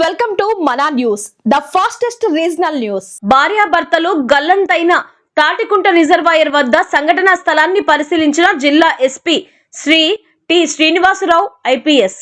Welcome to Mana news. The fastest regional news. భార్యాభర్తలు గల్లంతైన Tatikunta reservoir వద్ద సంఘటనా స్థలాన్ని పరిశీలించిన జిల్లా SP Shri T Srinivasarao IPS.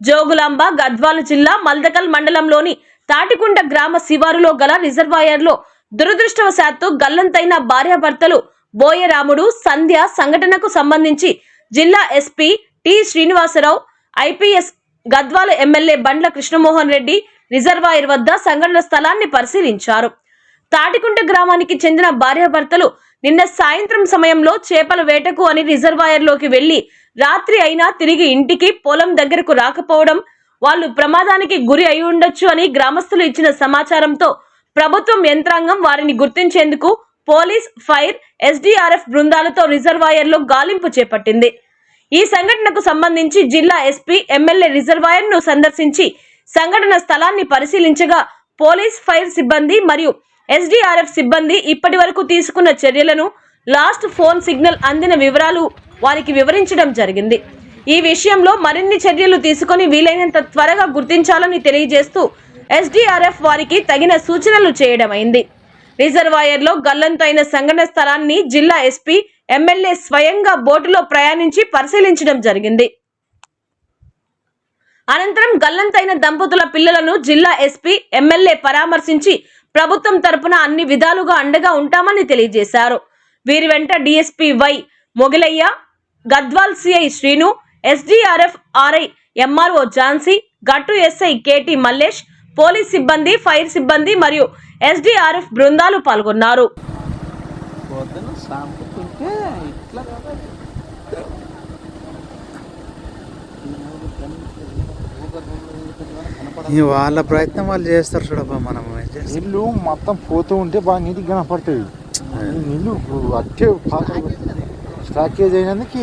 Jogulamba Gadwal జిల్లా మల్దకల్ మండలంలోని తాటికుంట గ్రామ శివారులో గల రిజర్వాయర్లో దురదృష్టవశాత్తు గల్లంతైన భార్యాభర్తలు బోయరాముడు సంధ్య సంఘటనకు సంబంధించి జిల్లా SP T Srinivasarao IPS Gadwal MLA Bandla Krishnamohan Reddy reservoir వద్ద సంఘటన స్థలాన్ని పరిశీలించారు. తాటికుంట గ్రామానికి చెందిన భార్యాభర్తలు నిన్న సాయంత్రం సమయంలో చేపల వేటకు అని రిజర్వాయర్లోకి వెళ్ళి రాత్రి అయినా తిరిగి ఇంటికి పొలం దగ్గరకు రాకపోవడం వాళ్ళు ప్రమాదానికి గురి అయి ఉండొచ్చు అని గ్రామస్తులు ఇచ్చిన సమాచారంతో ప్రభుత్వం యంత్రాంగం వారిని గుర్తించేందుకు పోలీస్ ఫైర్ ఎస్డీఆర్ఎఫ్ బృందాలతో రిజర్వాయర్లో గాలింపు చేపట్టింది. ఈ సంఘటనకు సంబంధించి జిల్లా ఎస్పీ ఎమ్మెల్యే రిజర్వాయర్ను సందర్శించి సంఘటన స్థలాన్ని పరిశీలించగా పోలీస్ ఫైర్ సిబ్బంది మరియు ఎస్డీఆర్ఎఫ్ సిబ్బంది ఇప్పటి వరకు తీసుకున్న చర్యలను లాస్ట్ ఫోన్ సిగ్నల్ అందిన వివరాలు వారికి వివరించడం జరిగింది. ఈ విషయంలో మరిన్ని చర్యలు తీసుకొని వీలైనంత త్వరగా గుర్తించాలని తెలియజేస్తూ ఎస్డీఆర్ఎఫ్ వారికి తగిన సూచనలు చేయడమైంది. రిజర్వాయర్లో గల్లంతైన సంఘటన స్థలాన్ని జిల్లా ఎస్పీ ఎమ్మెల్యే స్వయంగా బోటులో ప్రయాణించి పరిశీలించడం జరిగింది. అనంతరం గల్లంతైన దంపతుల పిల్లలను జిల్లా ఎస్పీ ఎమ్మెల్యే పరామర్శించి ప్రభుత్వం తరపున అన్ని విధాలుగా అండగా ఉంటామని తెలియజేశారు. వీరి వెంట DSP Y Mogilaiah Gadwal CI Srinu SDRF RI MRO Jhansi Gattu SI KT Mallesh police సిబ్బంది ఫైర్ సిబ్బంది మరియు ఎస్డీఆర్ఎఫ్ బృందాలు పాల్గొన్నారు. ఇట్లా. వాళ్ళ ప్రయత్నం వాళ్ళు చేస్తారు చూడబ్బా మనం? నీళ్ళు మొత్తం పోతూ ఉంటే బాగా నీటికి కనపడుతుంది నీళ్ళు అట్టే స్టాకేజ్ అయినందుకు